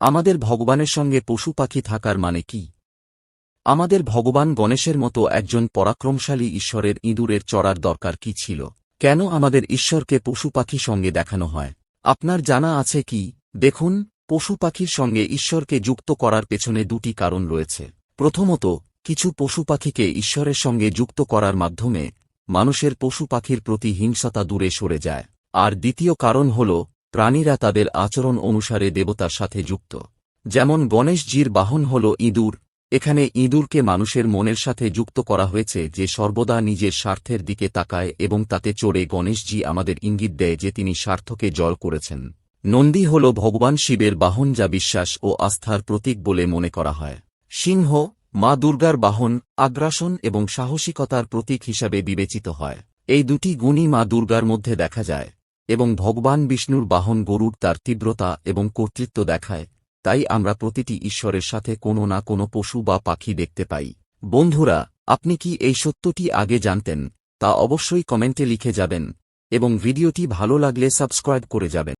আমাদের ভগবানের সঙ্গে পশু পাখি থাকার মানে কি? আমাদের ভগবান গণেশের মতো একজন পরাক্রমশালী ঈশ্বরের ইঁদুরের চড়ার দরকার কি ছিল? কেন আমাদের ঈশ্বরকে পশু পাখি সঙ্গে দেখানো হয়? আপনার জানা আছে কি? দেখুন, পশু পাখির সঙ্গে ঈশ্বরকে যুক্ত করার পেছনে দুটি কারণ রয়েছে। প্রথমত, কিছু পশু পাখিকে ঈশ্বরের সঙ্গে যুক্ত করার মাধ্যমে মানুষের পশু পাখির প্রতি হিংসতা দূরে সরে যায়। আর দ্বিতীয় কারণ হল প্রাণীরা তাদের আচরণ অনুসারে দেবতার সাথে যুক্ত। যেমন গণেশজির বাহন হল ইঁদুর। এখানে ইঁদুরকে মানুষের মনের সাথে যুক্ত করা হয়েছে যে সর্বদা নিজের স্বার্থের দিকে তাকায় এবং তাতে চড়ে গণেশজি আমাদের ইঙ্গিত দেয় যে তিনি স্বার্থকে জল করেছেন। নন্দী হল ভগবান শিবের বাহন যা বিশ্বাস ও আস্থার প্রতীক বলে মনে করা হয়। সিংহ, মা দুর্গার বাহন, আগ্রাসন এবং সাহসিকতার প্রতীক হিসাবে বিবেচিত হয়। এই দুটি গুণই মা দুর্গার মধ্যে দেখা যায়। এবং ভগবান বিষ্ণুর বাহন গরুর তার তীব্রতা এবং কর্তৃত্ব দেখায়, তাই আমরা প্রতিটি ঈশ্বরের সাথে কোনো না কোনো পশু বা পাখি দেখতে পাই। বন্ধুরা, আপনি কি এই সত্যটি আগে জানতেন? তা অবশ্যই কমেন্টে লিখে যাবেন, এবং ভিডিওটি ভালো লাগলে সাবস্ক্রাইব করে যাবেন।